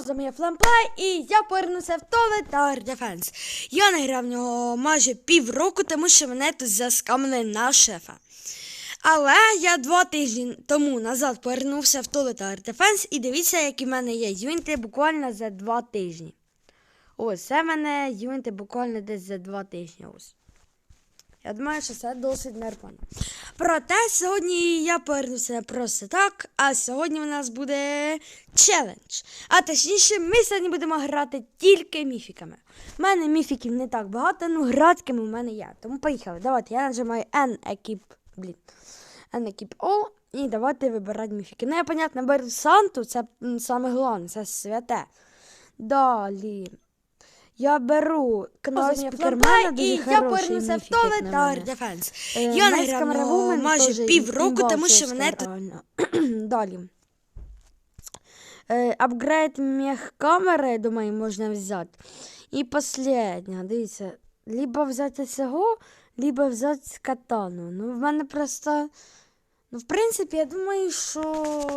З вами я Фламплай і я повернувся в Tower Defense. Я не грав в нього майже півроку, тому що мене тут заскамили на шефа. Але я два тижні тому назад повернувся в Tower Defense і дивіться, які в мене є юніти буквально за два тижні. Ось, це в мене юніти буквально десь за два тижні. Ось. Я думаю, що це досить нормально. Проте сьогодні я повернуся просто так, а сьогодні у нас буде челендж. А точніше, ми сьогодні будемо грати тільки міфіками. У мене міфіків не так багато, ну градками у мене є. Тому поїхали. Давайте я нажимаю N Equip, блін. N Equip All. І давайте вибирати міфіки. Ну, я, понятно, беру Санту, це саме головне, це святе. Далі. Я беру кнопку спікермена, дуже і я хороший повернувся в як Tower. Defense. Е, Я не грав майже півроку, тому що мене тут. Далі. Е, Апгрейд мех-камери, думаю, можна взяти. І последня, дивіться, либо взяти цього, либо взяти катану. Ну, в мене просто. Ну, в принципі, я думаю, що.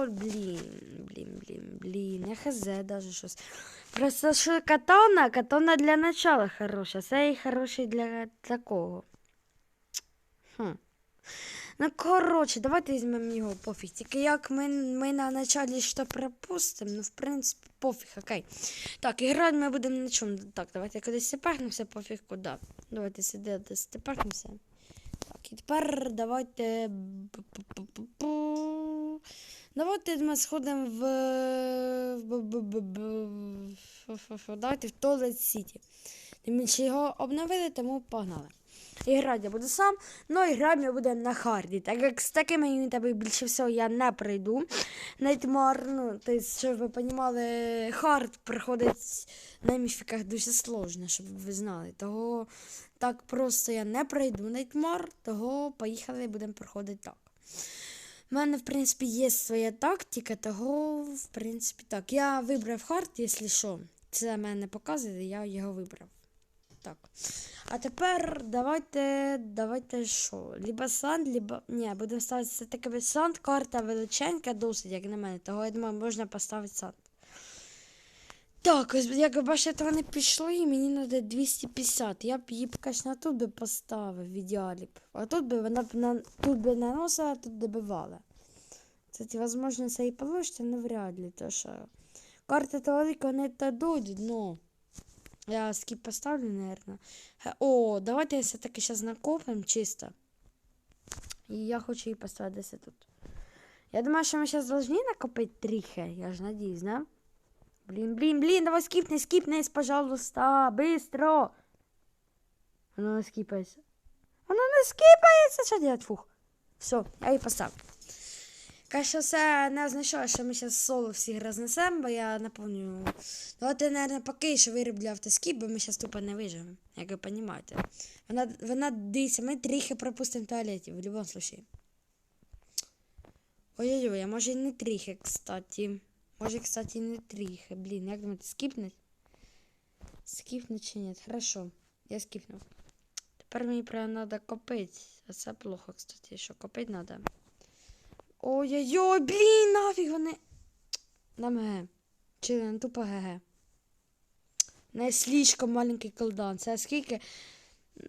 Блін, блін, блін, блін, я хз, даже щось. Просто що катана, катана для начала хороша, це і хороший для такого. Хм. Ну, коротше, давайте візьмемо його пофіг. Тільки як ми, ми на началі що пропустимо, ну, в принципі, пофіг, окей. Так, і грати ми будемо на чому. Так, давайте кудись степахнемося, пофіг куди. Давайте десь степахнемося. І тепер давайте. Давайте ми сходимо в. Давайте в Туалет Сіті. Тим більше його обновили, тому погнали. І грати я буду сам, ну і грати я буду на харді. Так як з такими юнітами більше всього я не прийду. Найтмар, ну, тобто, щоб ви розуміли, хард приходить на міфіках дуже сложно, щоб ви знали. Того так просто я не пройду Найтмар, того поїхали будемо проходити так. У мене, в принципі, є своя тактика, того, в принципі, так. Я вибрав хард, якщо що. Це мене показує, я його вибрав. Так. А тепер давайте, давайте що? Либо санд, либо. Ні, будемо ставити все таки санд, карта величенька, досить, як на мене. Того я думаю, можна поставити санд. Так, ось, як ви бачите, вони пішли, і мені треба 250. Я б її конечно, тут би поставив в ідеалі б. А тут би вона б на... тут би наносила, а тут добивала. Кстати, возможно, це і получится, но вряд ли, то що карти далеко не дадуть, но я скіп поставлю, наверное. О, давайте я все-таки зараз накопим чисто. І я хочу її поставити десь тут. Я думаю, що ми зараз должны накопити трохи, я ж надіюсь, да? Блин, блин, блин, давай скипни, скипни, пожалуйста, быстро. Оно не скипается. Оно не скипається, що делать? Фух. Все, я її поставлю. Конечно, це не означає, що ми зараз соло всіх рознесемо, бо я напомню. Давайте, наверное, поки що вироблю автоскіп, бо ми зараз тупо не виживемо, як ви розумієте. Вона, вона дивіться, ми трохи пропустимо в туалеті, в будь-якому випадку. Ой-ой-ой, а може і не трохи, кстати. Може, кстати, не трохи. Блін, як думаєте, скіпнуть? Скіпнуть чи ні? Хорошо, я скіпнув. Тепер мені треба копити. А це плохо, кстати, що копити треба. Ой-ой-ой, блін, нафіг вони. Нам ГГ. Чи не тупо ГГ. Не слишком маленький колдан. Це скільки.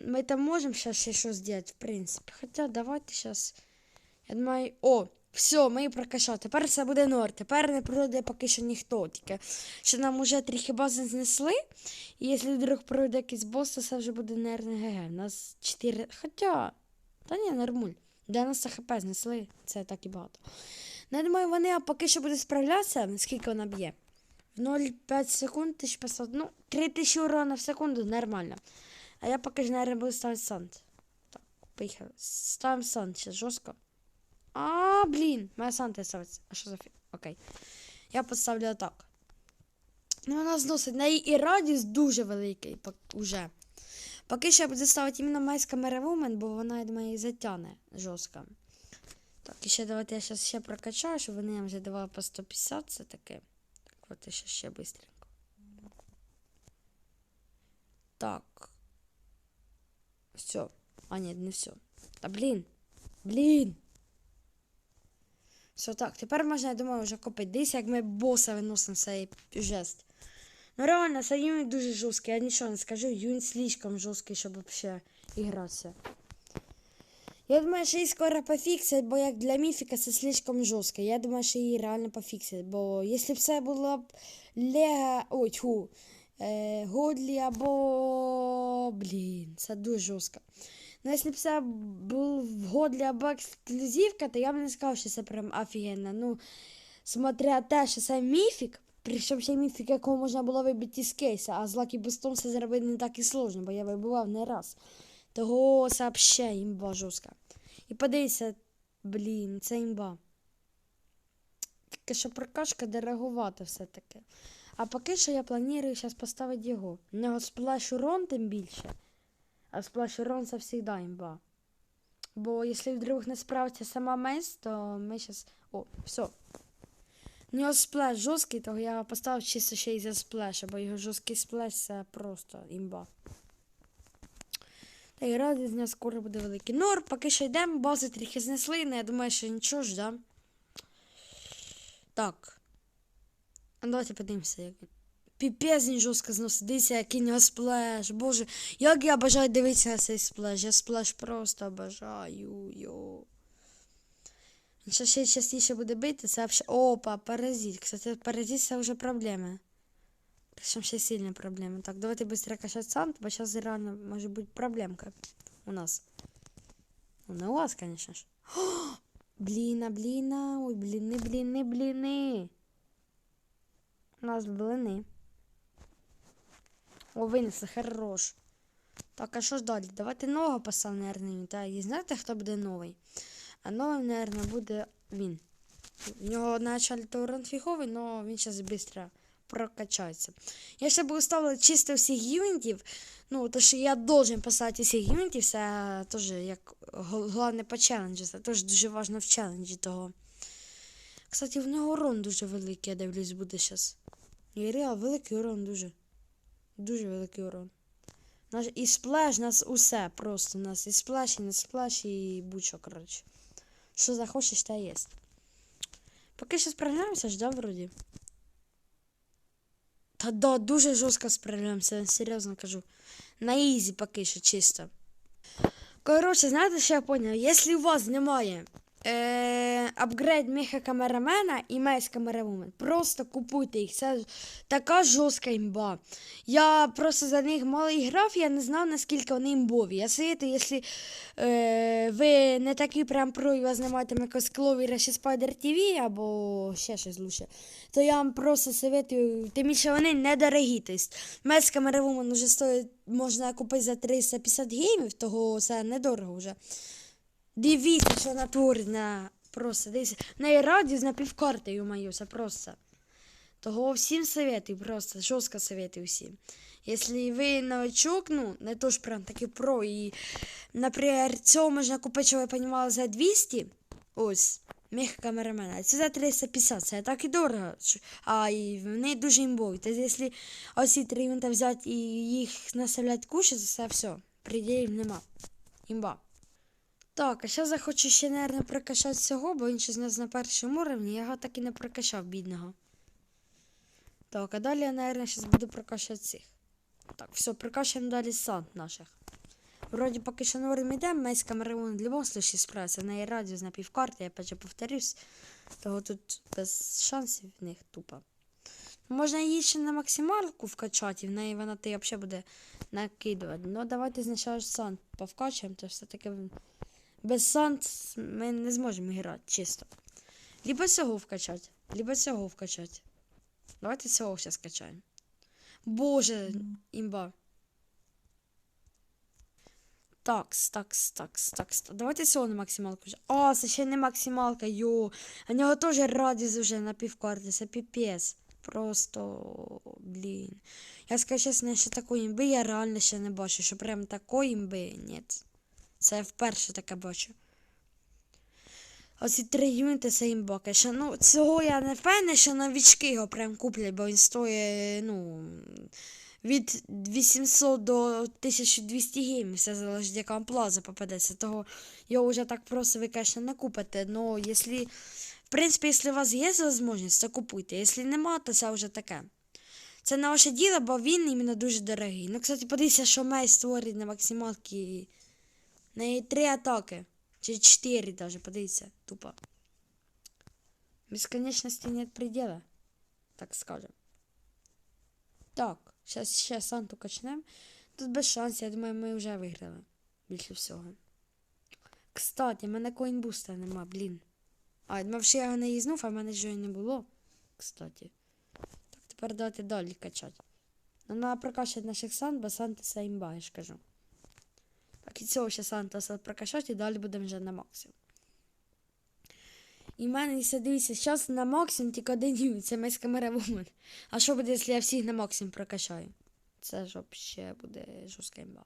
Ми там можемо зараз ще щось зробити, в принципі. Хоча давайте зараз. Я думаю. О! Все, ми прокачали. Тепер все буде норм. Тепер не пройде поки що ніхто. Тільки що нам уже трохи бази знесли. І якщо вдруг пройде якийсь бос, то це вже буде, наверное, ГГ. У нас 4. Хоча. Та ні, нормуль. 90 хп знесли. Це так і багато. Ну, я думаю, вони поки що будуть справлятися, скільки вона б'є. В 0,5 секунд 1500. Ну, 3000 урона в секунду нормально. А я поки ж, наверное, буду ставити санд. Так, поїхали. Ставимо санд, ще жорстко. А, блін, моя санта ставиться. А що за фі... Окей. Я поставлю отак. Ну, вона зносить. На її і радіус дуже великий уже. Поки що я буду ставити іменно майська меревумен, бо вона, я думаю, і затягне жорстко. Так, і ще давайте я зараз ще прокачаю, щоб вони нам вже давали по 150, це таке. Так, от ще ще быстренько. Так. Все. А, ні, не все. Та блін. Блін. Все так, тепер можна, я думаю, вже купити. Дивись, як ми боса виносимо цей жест. Ну реально, цей юніт дуже жорсткий, я нічого не скажу, юніт слишком жорсткий, щоб взагалі ігратися. Я думаю, що її скоро пофіксять, бо як для міфіка це слишком жорстко. Я думаю, що її реально пофіксять, бо якщо б це було б Лего... Ой, тьфу, е, Годлі або... Блін, це дуже жорстко. Ну, якщо б це був Годлі або ексклюзивка, то я б не сказав, що це прям офігенно. Ну, смотря те, що це міфік, причому ще міфік, якого можна було вибити з кейса, а з Лакі Бустом це зробити не так і сложно, бо я вибивав не раз. Того взагалі імба жорстка. І подивися, блін, це імба. Тільки що прокашка дорогувата все-таки. А поки що я планую зараз поставити його. У нього сплеш урон тим більше. А сплеш урон це завжди імба. Бо якщо вдруг не справиться сама мес, то ми зараз. О, все. У нього сплеш жорсткий, то я поставив чисто ще й за сплеша, бо його жорсткий сплеш це просто імба. Та й ради з нього скоро буде великий. Нор, поки що йдемо, бази трохи знесли, але я думаю, що нічого ж, да? Так. Давайте подивимося, як він. Піпець він жорстко зносить. Дивіться, який нього сплеш. Боже, як я бажаю дивитися на цей сплеш. Я сплеш просто обожаю. Йо. Він ще ще частіше буде бити, це взагалі... Опа, паразит. Кстати, паразит це вже проблема. Причем ще сильная проблема. Так, давайте быстро качать сант, бо сейчас реально может быть проблемка у нас. Ну, не у вас, конечно же. О, блина, блина, ой, блины, блины, блины. У нас блины. О, винесли, хорош. Так, а що ж далі? Давайте нового поставимо, наверное, та і знаєте, хто буде новий? А новим, наверное, буде він. У нього началь то урон фіговий, але він зараз швидко прокачаться. Я ще буду ставити чисто всіх юнітів. Ну, то що я должен поставити всіх юнітів, це теж як головне по челенджу. Це теж дуже важливо в челенджі того. Кстати, в нього урон дуже великий, я дивлюсь, буде зараз. І реал великий урон дуже. Дуже великий урон. Наш і сплеш, нас усе просто. У нас і сплеш, і не сплеш, і будь-що, коротше. Що захочеш, те є. Поки що справляємося ж, да, вроді. Та да, дуже жорстко справляємося, серйозно кажу. На ізі поки що чисто. Коротше, знаєте, що я поняв? Якщо у вас немає е, апгрейд меха камерамена і мейс камеравумен, просто купуйте їх. Це така жорстка імба. Я просто за них мало і грав, я не знав, наскільки вони імбові. Я советую, якщо е, ви не такі прям про і вас немає там якось кловіра чи Spider TV або ще щось лучше, то я вам просто советую, тим більше вони недорогі. Мейс камеравумен вже стоїть, можна купити за 350 геймів, того це недорого вже. Дивіться, що натурна. Просто дивіться. В на півкарти, ю-маю, це просто. Того всім советую, просто жорстко советую всім. Якщо ви новичок, ну, не то ж прям такий про, і, наприклад, цього можна купити, що ви розуміли, за 200, ось, меха камерамена, а це за 350, це так і дорого, а і вони дуже імбові. Тобто, якщо оці три юнта взяти і їх наставляти кушати, це все, пределів нема. Імба. Так, а зараз я хочу ще, мабуть, прокачати цього, бо він ще з нас на першому рівні, я його так і не прокачав, бідного. Так, а далі я, мабуть, зараз буду прокачати цих. Так, все, прокачуємо далі сант наших. Вроді поки що норм іде, мейс камераун в будь-якому случае справиться. В неї радіус на півкарти, я же повторюсь. Того тут без шансів в них тупо. Можна її ще на максималку вкачати, в неї вона ти взагалі буде накидувати. Ну давайте спочатку сант повкачаємо, то все-таки без сант ми не зможемо грати чисто. Либо цього вкачати, либо цього вкачати. Давайте цього зараз качаємо. Боже, імба. Такс, такс, такс, такс. Давайте цього на максималку. вже. А, це ще не максималка, йо. А нього теж радіус вже на півкарти, це піпець. Просто, блін. Я скажу чесно, ще такої імби я реально ще не бачу, що прям такої імби, ні. Це я вперше таке бачу. Оці три юніти це імбаки. Ще, ну, цього я не впевнений, що новічки його прям куплять, бо він стоїть, ну, від 800 до 1200 геймів, все залежить, яка вам плаза попадеться. Того його вже так просто ви, конечно, не купите. Но якщо принципі, якщо у вас є можливість, то купуйте. Якщо нема, то це вже таке. Це на ваше діло, бо він іменно дуже дорогий. Ну, кстати, подивіться, що Мей створить на максималці. Неї три атаки. Чи чотири даже, подивіться, тупо. Бесконечности нет предела, так скажем. Так, зараз ще Санту качнем. Тут без шансів, я думаю, ми вже виграли. Більше всього. Кстати, в мене коінбуста нема, блін. А, думав, що я його не їзнув, а в мене ж його не було. Кстати. Так, тепер давайте далі качати. Ну, треба прокачати наших сант, бо санти це імба, я ж кажу. Так, і цього ще санта прокачати, і далі будемо вже на максимум. І в мене, дивіться, зараз на максимум тільки один юніт, це мейська вумен. А що буде, якщо я всіх на максимум прокачаю? Це ж взагалі буде жорстка імба.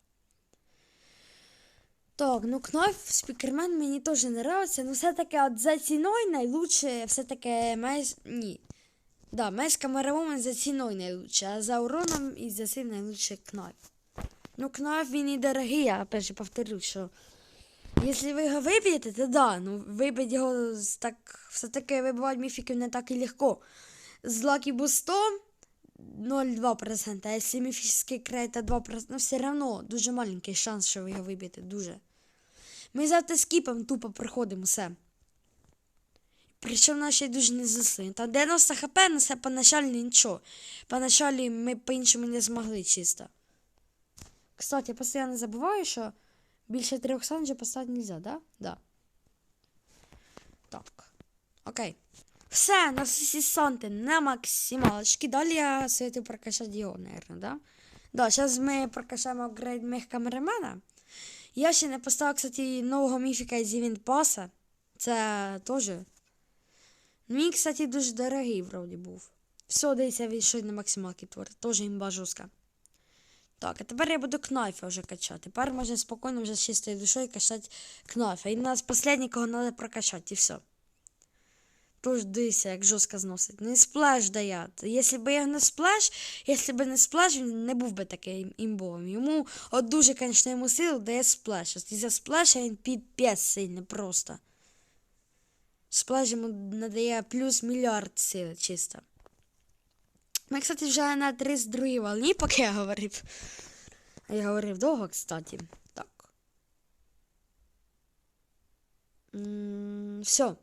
Так, ну Кнайф Спікермен мені теж не нравиться, ну все-таки от за ціною найлучше все-таки мейс... Ні. Да, мейська Вумен за ціною найлучше, а за уроном і за сил найлучше Кнайф. Ну, Кнайф він і дорогий, я опять же повторю, що Якщо ви його виб'єте, то да, ну вибити його так, все-таки вибивати міфіків не так і легко. З Лакі Бустом 0,2%, а якщо міфічний крейта 2%, ну все одно дуже маленький шанс, що ви його виб'єте, дуже. Ми завтра скіпом тупо проходимо все. Причому наші дуже не заслані. Та 90 хп, ну це поначалі нічого. Поначалі ми по-іншому не змогли чисто. Кстати, я постійно забуваю, що Більше трьох санджів поставити нельзя, да? Да. Так. Окей. Все, на всі санти на максималочки. Далі я советую прокачати його, наверное, да? Да, зараз ми прокачаємо апгрейд мех камерамена. Я ще не поставив, кстати, нового міфіка із Івент Паса. Це теж. Ну, кстати, дуже дорогий, вроді був. Все, дивіться, він на максималки творить. Теж імба жорстка. Так, а тепер я буду кнайфа вже качати. Тепер можна спокійно вже з чистою душою качати кнайфа. І нас кого треба прокачати, і все. Тож дивися, як жорстко зносить. Не сплеш даят. Якщо б я не сплеш, якщо б не сплеш, він не був би таким імбовим. Йому от дуже, звісно, йому сил дає сплеш. І за сплеш він піпець сильний просто. Сплеш йому надає плюс мільярд сили чисто. Ми, кстати, вже на 32 волні, поки я говорив. Я говорив довго, кстати. Так. Все.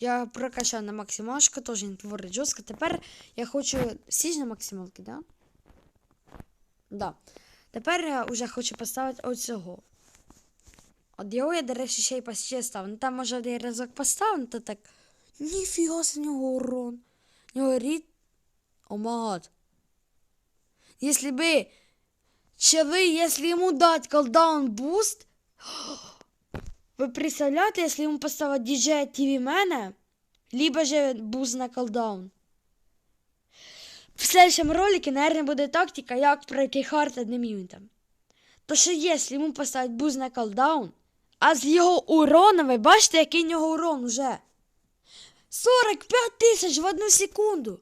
Я прокачав на максималку, теж не творить жорстко. Тепер я хочу всі ж на максималки, да? Да. Тепер я вже хочу поставити оцього. От його я, до речі, ще й пасче став. Ну там може один разок поставив, то так. Ніфіга з нього урон. Нього рід. О Если бы... Че если ему дать колдаун буст... Вы представляете, если ему поставить DJ TV мене, либо же буст на колдаун. В следующем ролике, наверное, буде тактика, як пройти хард одним юнітом. То що якщо йому поставити буз на колдаун, а з його уроном, ви бачите, який у нього урон уже? 45 тисяч в одну секунду.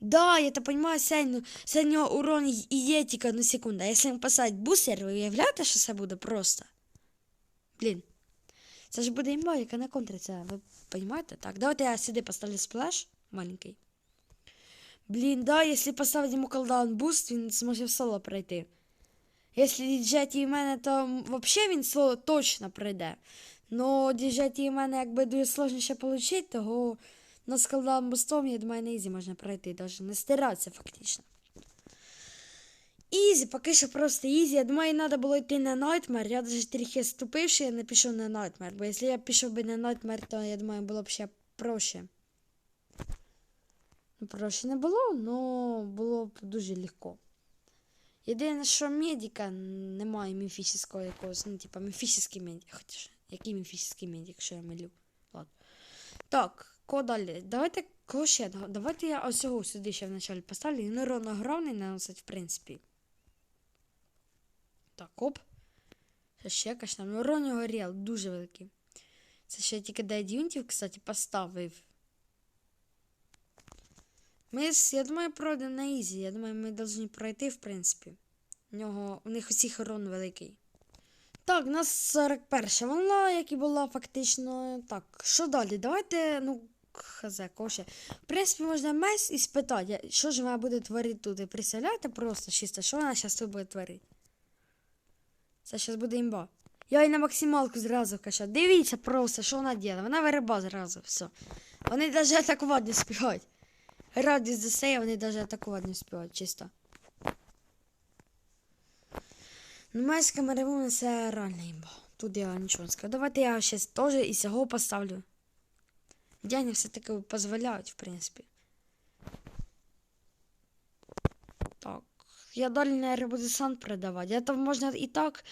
Да, я то понимаю, сильно, сильно урон і є тільки одну секунду. А якщо їм поставити бустер, ви уявляєте, що це буде просто? Блін. Це ж буде імба, на контриться, ви розумієте? Так, давайте я сюди поставлю сплеш маленький. Блін, да, якщо поставити йому колдаун буст, він зможе в соло пройти. Якщо діджеті в мене, то взагалі він соло точно пройде. Но діджеті в мене якби дуже сложніше отримати, того... З колдовим бустом, я думаю, на ізі можна пройти, навіть не стиратися фактично. Ізі, поки що просто ізі. Я думаю, треба було йти на Nightmare. Я навіть трохи ступивши, я не пішов на Nightmare. Бо якщо я пішов би на Nightmare, то я думаю, було б ще проще. Ну, проще не було, але було б дуже легко. Єдине, що медика немає міфічного якогось, ну, типа міфічний медик. Хоча, який міфічний медик, що я милю. Так. Ко далі? Давайте кого ще? Давайте я ось цього сюди ще вначалі поставлю. Він ровногравний наносить, в принципі. Так, оп. Це ще кашна. Ну, урон його ріал дуже великий. Це ще тільки 9 юнітів, кстати, поставив. Ми, я думаю, пройдемо на ізі. Я думаю, ми повинні пройти, в принципі. У нього, у них усіх урон великий. Так, у нас 41 волна, як і була фактично. Так, що далі? Давайте, ну, хз, коше. В принципі, можна мес і спитати, що ж вона буде творити тут. Представляєте просто чисто, що вона зараз тут буде творити? Це зараз буде імба. Я її на максималку зразу качаю. Дивіться просто, що вона робить. Вона вириба зразу, все. Вони навіть атакувати не співають. Радість за це, вони навіть атакувати не співають, чисто. Ну, майська меревуна це реально імба. Тут я нічого не скажу. Давайте я зараз теж і цього поставлю. Дяні все-таки дозволяють, в принципі. Так. Я далі, наверное, буду сам продавати. Это можна і так.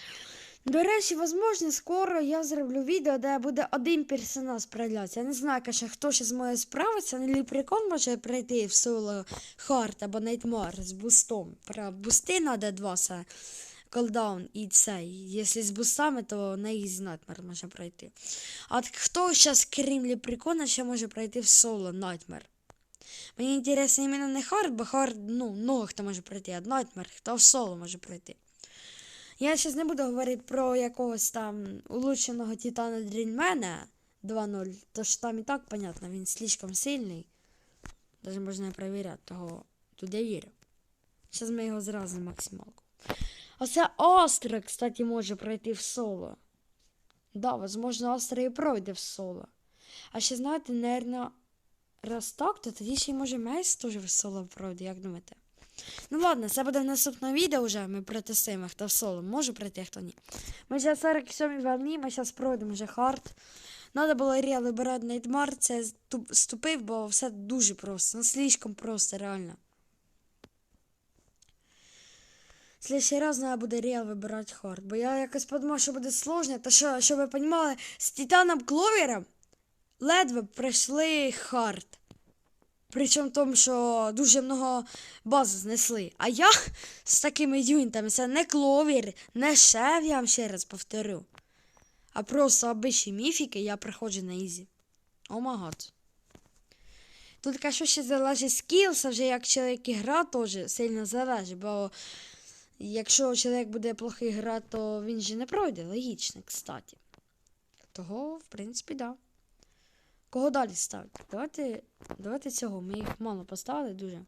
До речі, возможно, скоро я зроблю відео, де буде один персонаж справлятися. Я не знаю, конечно, хто ще зможе справитися, але Ліпрекон може прийти в соло Харт або Найтмар з бустом. Про бусти треба два це колдаун і цей. Якщо з бустами, то на ізі Найтмар може пройти. А от хто зараз, крім Ліпрекона, ще може пройти в соло Найтмар? Мені інтересно іменно не Хард, бо Хард, ну, много хто може пройти, а Найтмар, хто в соло може пройти. Я зараз не буду говорити про якогось там улучшеного Титана Дрінмена 2.0, то що там і так понятно, він слишком сильний. Даже можна не перевіряти, того туди вірю. Зараз ми його зразу максималку. А це Астра, кстати, може пройти в соло. Да, возможно, Астра і пройде в соло. А ще знаєте, наверное, раз так, то тоді ще й може Мейс теж в соло пройде, як думаєте? Ну ладно, це буде в наступному відео вже. Ми протестуємо, хто в соло може пройти, хто ні. Ми зараз 47 волні, ми зараз пройдемо вже хард. Надо було реал вибирати Найтмар, це ступив, бо все дуже просто. Ну, слишком просто, реально. В Следующий раз треба буде реал вибирати хард. Бо я якось подумав, що буде сложно. Та що, щоб ви розуміли, з Титаном Кловером ледве пройшли хард. Причому тому, що дуже много баз знесли. А я з такими юнітами, це не кловір, не шеф, я вам ще раз повторю. А просто обичні міфіки я проходжу на ізі. О магад. Тут така, що ще залежить скілса, вже як чоловік гра теж сильно залежить, бо якщо чоловік буде плохий грати, то він же не пройде, логічно, кстати. Того, в принципі, да. Кого далі ставити? Давайте, давайте цього. Ми їх мало поставили дуже.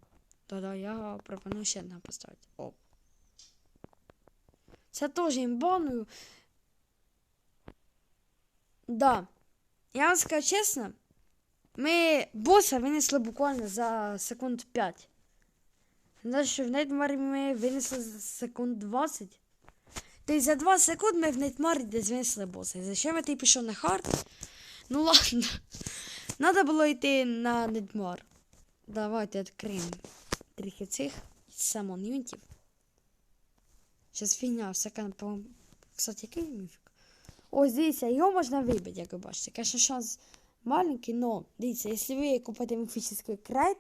Тоді я пропоную ще одного поставити. О. Це теж імбаную. Да. Я вам скажу чесно, ми боса винесли буквально за секунд 5. Знаєш, що в Найтмарі ми винесли за секунд 20. Тобто за 2 секунд ми в Найтмарі десь винесли боса. Зачем я пішов на хард? Ну ладно. Надо було йти на Недмар. Давайте відкриємо трохи цих самон. Зараз фігня всяка, по Кстати, який міфік? Ось дивіться, його можна вибити, як ви бачите. Конечно, шанс маленький, но дивіться, якщо ви купите міфічний крейт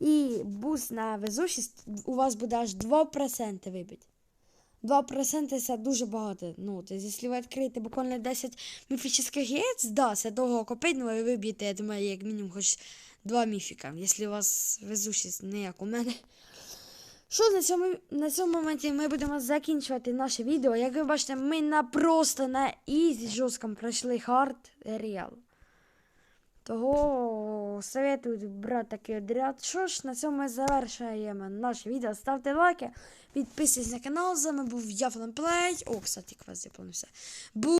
і буст на везучість, у вас буде аж 2% вибити. 2% це дуже багато. Ну, тобто, якщо ви відкриєте буквально 10 міфічних яєць, да, це довго копить, але ви виб'єте, я думаю, як мінімум хоч 2 міфіка, якщо у вас везучість не як у мене. Що на цьому, на цьому моменті ми будемо закінчувати наше відео. Як ви бачите, ми на просто на ізі жорстком пройшли хард реал. Того советую брати такий отряд. Що ж, на цьому ми завершуємо наше відео. Ставте лайки, підписуйтесь на канал. З вами був я Флемплей. О, кстати, квест заповнився.